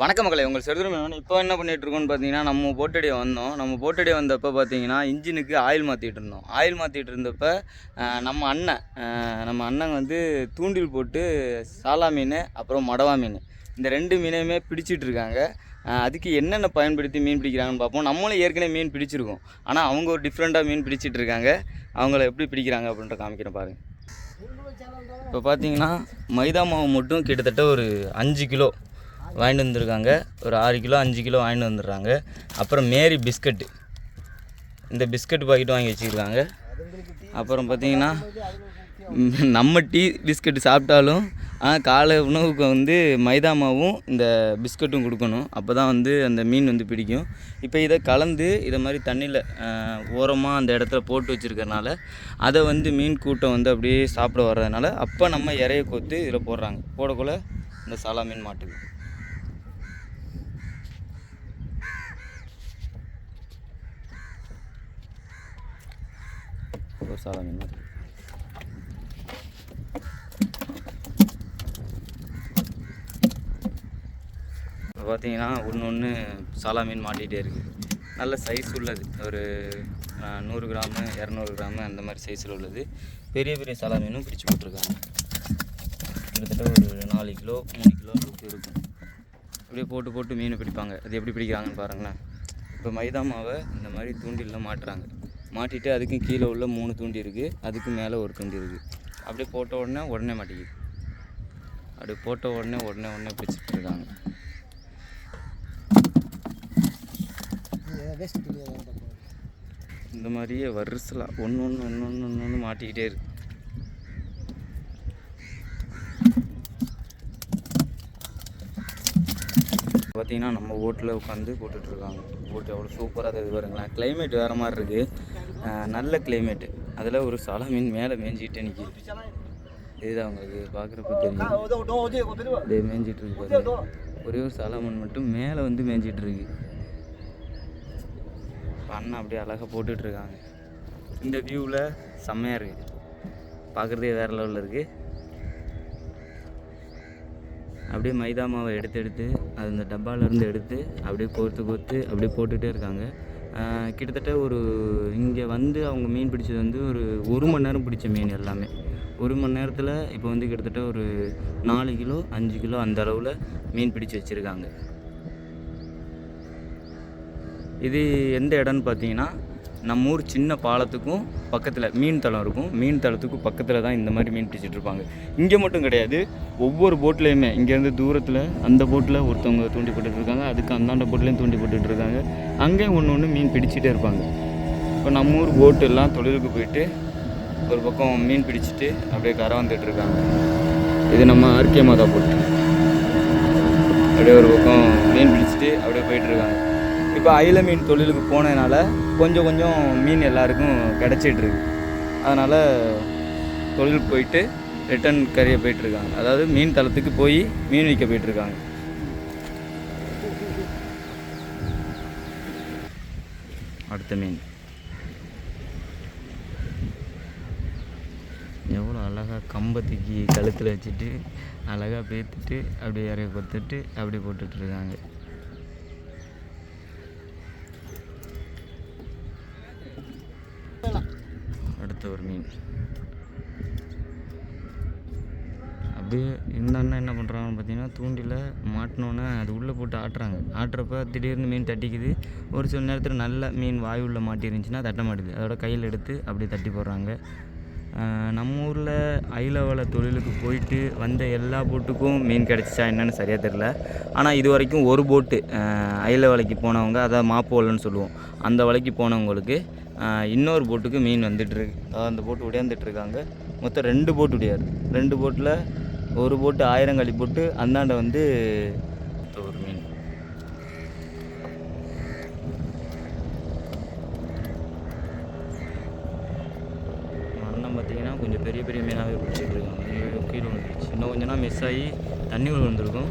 வணக்க மக்களை உங்கள் செடுதுரும் இப்போ என்ன பண்ணிகிட்டு இருக்கோம்னு பார்த்தீங்கன்னா நம்ம போட்டடியை வந்தோம். நம்ம போட்டடியை வந்தப்போ பார்த்தீங்கன்னா இன்ஜினுக்கு ஆயில் மாற்றிட்டு இருந்தோம். ஆயில் மாற்றிட்டு இருந்தப்ப நம்ம அண்ணன் நம்ம அண்ணன் வந்து தூண்டில் போட்டு சாலா மீன் அப்புறம் மடவா மீன் இந்த ரெண்டு மீனையுமே பிடிச்சிட்டு இருக்காங்க. அதுக்கு என்னென்ன பயன்படுத்தி மீன் பிடிக்கிறாங்கன்னு பார்ப்போம். நம்மளும் ஏற்கனவே மீன் பிடிச்சிருக்கோம். ஆனால் அவங்க ஒரு டிஃப்ரெண்ட்டாக மீன் பிடிச்சிட்டு இருக்காங்க. அவங்கள எப்படி பிடிக்கிறாங்க அப்படின்ற காமிக்கிறேன் பாருங்கள் இப்போ பார்த்தீங்கன்னா மைதா மாவு மட்டும் கிட்டத்தட்ட ஒரு அஞ்சு கிலோ வாங்கிட்டு வந்திருக்காங்க. ஒரு ஆறு கிலோ அஞ்சு கிலோ வாங்கிட்டு வந்துடுறாங்க. அப்புறம் மேரி பிஸ்கட்டு. இந்த பிஸ்கட் பாக்கெட் வாங்கி வச்சுருக்காங்க. அப்புறம் பார்த்தீங்கன்னா நம்ம டீ பிஸ்கட் சாப்பிட்டாலும் ஆனால் காலை உணவுக்கு வந்து மைதா மாவும் இந்த பிஸ்கட்டும் கொடுக்கணும். அப்போ தான் வந்து அந்த மீன் வந்து பிடிக்கும். இப்போ இதை கலந்து இதை மாதிரி தண்ணியில் ஓரமாக அந்த இடத்துல போட்டு வச்சுருக்கறனால அதை வந்து மீன் கூட்டம் வந்து அப்படியே சாப்பிட வர்றதுனால அப்போ நம்ம இறைய கோத்து இதில் போடுறாங்க. போடக்குள்ள இந்த சாலா மீன் மாட்டுக்கு ஒரு சாலா மீன் மாதிரி இப்போ பார்த்தீங்கன்னா ஒன்று ஒன்று சாலா மீன் மாட்டிகிட்டே இருக்குது நல்ல சைஸ் உள்ளது. ஒரு நூறு கிராமு இரநூறு கிராமு அந்த மாதிரி சைஸில் உள்ளது. பெரிய பெரிய சாலா மீனும் பிடிச்சி போட்டிருக்காங்க கிட்டத்தட்ட ஒரு நாலு கிலோ மூணு கிலோ அளவுக்கு இருக்கும். அப்படியே போட்டு போட்டு மீன் பிடிப்பாங்க. அது எப்படி பிடிக்கிறாங்கன்னு பாருங்களேன். இப்போ மைதா மாவை இந்த மாதிரி தூண்டிலெலாம் மாட்டுறாங்க. மாட்டிட்டு அதுக்கும் கீழே உள்ள மூணு தூண்டி இருக்குது அதுக்கு மேலே ஒரு தூண்டி இருக்குது அப்படியே போட்ட உடனே உடனே மாட்டிக்குது. அப்படியே போட்ட உடனே உடனே உடனே பிடிச்சிட்டு இருக்காங்க. இந்த மாதிரியே வருசலாக ஒன்று ஒன்று ஒன்று ஒன்று ஒன்று ஒன்று மாட்டிக்கிட்டே இருக்கு. பார்த்தீங்கன்னா நம்ம ஓட்டில் உட்காந்து போட்டுட்ருக்காங்க போட்டு எவ்வளோ சூப்பராக இருக்குது பாருங்களேன். கிளைமேட் வேறு மாதிரி இருக்குது நல்ல கிளைமேட்டு அதில் ஒரு சாலா மீன் மேலே மேய்ஞ்சிக்கிட்டே நிற்கிது இதுதான் அவங்களுக்கு பார்க்குறப்ப தெரியும் அப்படியே மேய்ஞ்சிட்டு இருக்கு பாருங்க. ஒரே ஒரு சாலா மீன் மட்டும் மேலே வந்து மேய்ஞ்சிட்டு இருக்கு. இப்ப அண்ணன் அப்படியே அழகாக போட்டுட்ருக்காங்க இந்த வியூவில் செம்மையாக இருக்குது பார்க்குறதே வேறு லெவலில் இருக்குது அப்படியே மைதா மாவை எடுத்து எடுத்து அது இந்த டப்பாவிலேருந்து எடுத்து அப்படியே கோர்த்து கோர்த்து அப்படியே போட்டுகிட்டே இருக்காங்க. கிட்டத்தட்ட ஒரு இங்கே வந்து அவங்க மீன் பிடிச்சது வந்து ஒரு ஒரு மணி நேரம் பிடிச்ச மீன் எல்லாமே. ஒரு மணி நேரத்தில் இப்போ வந்து கிட்டத்தட்ட ஒரு நாலு கிலோ அஞ்சு கிலோ அந்த அளவில் மீன் பிடிச்சு வச்சுருக்காங்க. இது எந்த இடம்னு பார்த்தீங்கன்னா நம்ம ஊர் சின்ன பாலத்துக்கும் பக்கத்தில் மீன் தளம் இருக்கும். மீன் தளத்துக்கும் பக்கத்தில் தான் இந்த மாதிரி மீன் பிடிச்சிட்ருப்பாங்க இங்கே மட்டும் கிடையாது. ஒவ்வொரு போட்லேயுமே இங்கேருந்து தூரத்தில் அந்த போட்டில் ஒருத்தவங்க தூண்டி போட்டுட்டு இருக்காங்க. அதுக்கு அந்தாண்ட போட்லேயும் தூண்டி போட்டுட்டு இருக்காங்க. அங்கேயும் ஒன்று ஒன்று மீன் பிடிச்சிட்டே இருப்பாங்க. இப்போ நம்ம ஊர் போட்டு எல்லாம் தொழிலுக்கு போயிட்டு ஒரு பக்கம் மீன் பிடிச்சிட்டு அப்படியே கரை வந்துட்டுருக்காங்க இது நம்ம ஆர்கே மாதா போட்டு அப்படியே ஒரு பக்கம் மீன் பிடிச்சிட்டு அப்படியே போயிட்டுருக்காங்க இப்போ அயில மீன் தொழிலுக்கு போனதுனால கொஞ்சம் கொஞ்சம் மீன் எல்லாருக்கும் கிடச்சிட்ருக்கு. அதனால் தொழில் போயிட்டு ரிட்டர்ன் கறியை போயிட்டுருக்காங்க அதாவது மீன் தளத்துக்கு போய் மீன் விற்க போயிட்டுருக்காங்க அடுத்த மீன். எவ்வளோ அழகாக கம்பத்துக்கு கழுத்தில் வச்சுட்டு அழகாக பேத்துட்டு அப்படியே இறைய கொத்துட்டு அப்படியே போட்டுட்ருக்காங்க. அடுத்த ஒரு மீன். அப்படியே இந்த அண்ணன் என்ன பண்ணுறாங்கன்னு பார்த்தீங்கன்னா தூண்டில் மாட்டினோன்னே அது உள்ளே போட்டு ஆட்டுறாங்க. ஆட்டுறப்ப திடீர்னு மீன் தட்டிக்குது. ஒரு சில நேரத்தில் நல்ல மீன் வாய் உள்ள மாட்டிருந்துச்சுன்னா தட்ட மாட்டுது. அதோட கையில் எடுத்து அப்படியே தட்டி போடுறாங்க. நம்ம ஊரில் அயில தொழிலுக்கு போயிட்டு வந்த எல்லா போட்டுக்கும் மீன் கிடச்சிச்சா என்னென்னு சரியாக தெரில ஆனால் இது வரைக்கும் ஒரு போட்டு அயில வலைக்கு போனவங்க அதாவது மாப்பு வலைன்னு சொல்லுவோம். அந்த வலைக்கு போனவங்களுக்கு இன்னொரு போட்டுக்கு மீன் வந்துட்டுருக்கு. அந்த போட்டு உடையாந்துட்டுருக்காங்க. மொத்தம் ரெண்டு போட்டு உடையாரு ரெண்டு போட்டில் ஒரு போட்டு ஆயிரம் போட்டு அந்தாண்ட வந்து ஒரு மீன். அண்ணன் பார்த்தீங்கன்னா கொஞ்சம் பெரிய பெரிய மீனாகவே பிடிச்சிட்டு இருக்காங்க கீழே வந்துருச்சு இன்னும் கொஞ்ச நாள் மிஸ் ஆகி தண்ணி உள்ள வந்திருக்கும்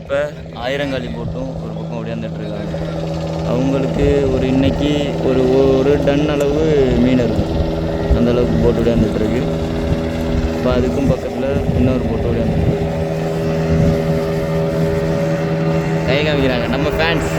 இப்போ ஆயிரங்காலி போட்டும் ஒரு பக்கம் ஓடியாந்துட்டுருக்காங்க அவங்களுக்கு ஒரு இன்னைக்கு ஒரு ஒரு டன் அளவு மீன் இருக்கும். அந்த அளவுக்கு போட்டு ஓடியாந்துட்டு இருக்கு இப்போ அதுக்கும் பக்கத்தில் இன்னொரு போட்டு விளையாண்டுருக்கு கை காமிக்கிறாங்க. நம்ம ஃபேன்ஸ்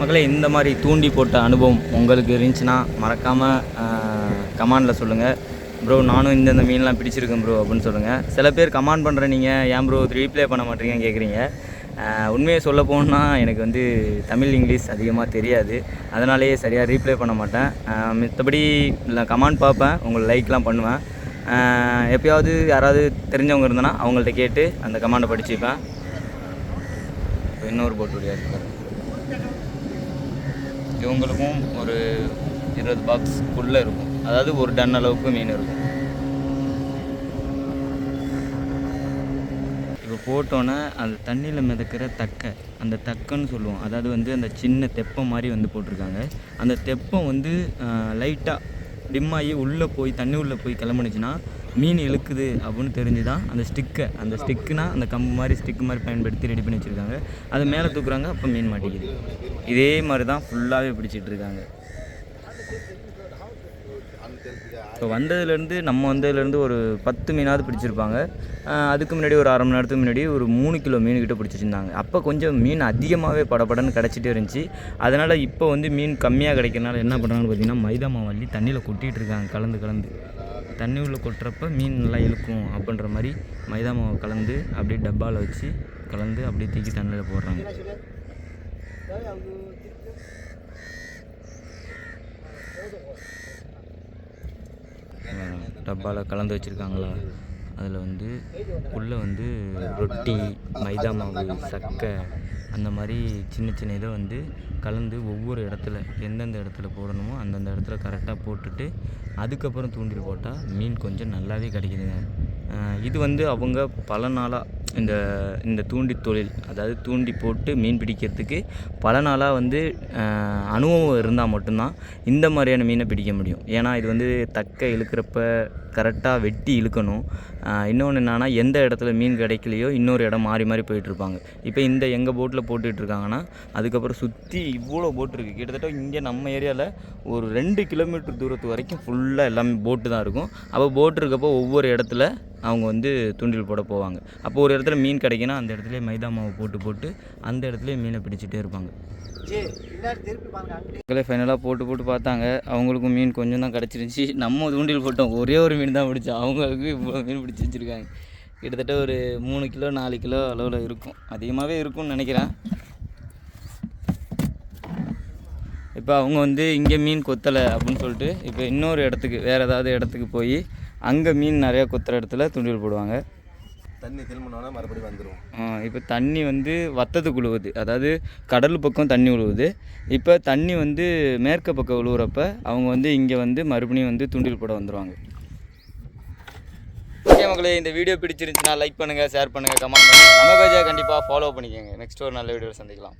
மக்களே இந்த மாதிரி தூண்டி போட்ட அனுபவம் உங்களுக்கு இருந்துச்சுன்னா மறக்காமல் கமாண்டில் சொல்லுங்கள் ப்ரோ நானும் இந்தந்த மீன்லாம் பிடிச்சிருக்கேன் ப்ரோ அப்படின்னு சொல்லுங்கள் சில பேர் கமாண்ட் பண்ணுற நீங்கள் ஏன் ப்ரோ ரீப்ளே பண்ண மாட்டீங்கன்னு கேட்குறீங்க உண்மையை சொல்ல போனால் எனக்கு வந்து தமிழ் இங்கிலீஷ் அதிகமாக தெரியாது. அதனாலேயே சரியாக ரீப்ளே பண்ண மாட்டேன். மற்றபடி இல்லை கமாண்ட் பார்ப்பேன் உங்களை லைக்லாம் பண்ணுவேன். எப்பயாவது யாராவது தெரிஞ்சவங்க இருந்தனா அவங்கள்ட்ட கேட்டு அந்த கமாண்டை படிச்சுப்பேன். இன்னொரு போட் வழியாக இருக்கார் இவங்களுக்கும் ஒரு இருபது பாக்ஸ்க்குள்ளே இருக்கும். அதாவது ஒரு டன் அளவுக்கு மீன் இருக்கும் இப்போ போட்டோன்னே அந்த தண்ணியில் மிதக்கிற தக்கை அந்த தக்கைன்னு சொல்லுவோம். அதாவது வந்து அந்த சின்ன தெப்பம் மாதிரி வந்து போட்டிருக்காங்க. அந்த தெப்பம் வந்து லைட்டாக டிம்மாகி உள்ளே போய் தண்ணி உள்ளே போய் கிளம்புனுச்சுன்னா மீன் இழுக்குது அப்படின்னு தெரிஞ்சு தான் அந்த ஸ்டிக்கை அந்த ஸ்டிக்குனா அந்த கம்பு மாதிரி ஸ்டிக்கு மாதிரி பயன்படுத்தி ரெடி பண்ணி வச்சுருக்காங்க. அதை மேலே தூக்குறாங்க அப்போ மீன் மாட்டிக்குது. இதே மாதிரி தான் ஃபுல்லாகவே பிடிச்சிட்டு இருக்காங்க. இப்போ வந்ததுலேருந்து நம்ம வந்ததுலேருந்து ஒரு பத்து மீனாவது பிடிச்சிருப்பாங்க. அதுக்கு முன்னாடி ஒரு அரை மணி நேரத்துக்கு முன்னாடி ஒரு மூணு கிலோ மீன் கிட்ட பிடிச்சிருந்தாங்க. அப்போ கொஞ்சம் மீன் அதிகமாகவே படபடன்னு கிடச்சிட்டே இருந்துச்சு. அதனால் இப்போ வந்து மீன் கம்மியாக கிடைக்கிறனால என்ன பண்ணுறாங்கன்னு பார்த்தீங்கன்னா மைதா மாவள்ளி தண்ணியில் கொட்டிகிட்டு இருக்காங்க கலந்து கலந்து. தண்ணி உள்ளே கொட்டுறப்ப மீன் நல்லா இழுக்கும் அப்படின்ற மாதிரி மைதா மாவை கலந்து அப்படியே டப்பாவில் வச்சு கலந்து அப்படியே தூக்கி தண்ணியில் போடுறாங்க. டப்பாவில் கலந்து வச்சுருக்காங்களா? அதில் வந்து உள்ளே வந்து ரொட்டி மைதா மாவு சக்கை அந்த மாதிரி சின்ன சின்ன இதை வந்து கலந்து ஒவ்வொரு இடத்துல எந்தெந்த இடத்துல போடணுமோ அந்தந்த இடத்துல கரெக்டாக போட்டுட்டு அதுக்கப்புறம் தூண்டில் போட்டால் மீன் கொஞ்சம் நல்லாவே கிடைக்குதுங்க. இது வந்து அவங்க பல நாளாக இந்த இந்த தூண்டி தொழில் அதாவது தூண்டி போட்டு மீன் பிடிக்கிறதுக்கு பல நாளாக வந்து அனுபவம் இருந்தால் மட்டும்தான் இந்த மாதிரியான மீனை பிடிக்க முடியும். ஏன்னா இது வந்து தக்க இழுக்கிறப்ப கரெக்டாக வெட்டி இழுக்கணும். இன்னொன்று என்னன்னா எந்த இடத்துல மீன் கிடைக்கலையோ இன்னொரு இடம் மாறி மாறி போயிட்டுருப்பாங்க. இப்போ இந்த எங்கள் போட்டில் போட்டுட்டு இருக்காங்கன்னா அதுக்கப்புறம் சுற்றி இவ்வளோ போட் இருக்குது கிட்டத்தட்ட இங்கே நம்ம ஏரியாவில் ஒரு ரெண்டு கிலோமீட்டர் தூரத்து வரைக்கும் ஃபுல்லாக எல்லாமே போட்டு தான் இருக்கும். அப்போ போட் இருக்கப்போ ஒவ்வொரு இடத்துல அவங்க வந்து தூண்டில் போட போவாங்க. அப்போ ஒரு இடத்துல மீன் கிடைக்குன்னா அந்த இடத்துல மைதா மாவு போட்டு போட்டு அந்த இடத்துல மீனை பிடிச்சிட்டே இருப்பாங்க. மக்களே ஃபைனலாக போட்டு போட்டு பார்த்தாங்க. அவங்களுக்கும் மீன் கொஞ்சம் தான் கிடச்சிருந்துச்சி. நம்ம தூண்டில் போட்டோம். ஒரே ஒரு மீன் தான் பிடிச்சோம். அவங்களுக்கு இவ்வளோ மீன் பிடிச்சி வச்சுருக்காங்க. கிட்டத்தட்ட ஒரு மூணு கிலோ நாலு கிலோ அளவில் இருக்கும். அதிகமாகவே இருக்கும்னு நினைக்கிறேன். இப்போ அவங்க வந்து இங்கே மீன் கொத்தலை அப்படின்னு சொல்லிட்டு இப்போ இன்னொரு இடத்துக்கு வேறு ஏதாவது இடத்துக்கு போய் அங்கே மீன் நிறையா கொத்துற இடத்துல தூண்டில் போடுவாங்க. தண்ணி திரும்பினோன்னா மறுபடியும் வந்துடும் இப்போ தண்ணி வந்து வத்தத்துக்கு உழுவுது அதாவது கடல் பக்கம் தண்ணி உழுவுது. இப்போ தண்ணி வந்து மேற்கு பக்கம் உழுவுறப்ப அவங்க வந்து இங்கே வந்து மறுபடியும் வந்து தூண்டில் போட வந்துடுவாங்க ஓகே மக்களே இந்த வீடியோ பிடிச்சிருந்துச்சுன்னா லைக் பண்ணுங்கள் ஷேர் பண்ணுங்கள் கமெண்ட் பண்ணுங்கள் நம்ம பேஜை கண்டிப்பாக ஃபாலோ பண்ணிக்கோங்க. நெக்ஸ்ட் ஒரு நல்ல வீடியோவில் சந்திக்கலாம்.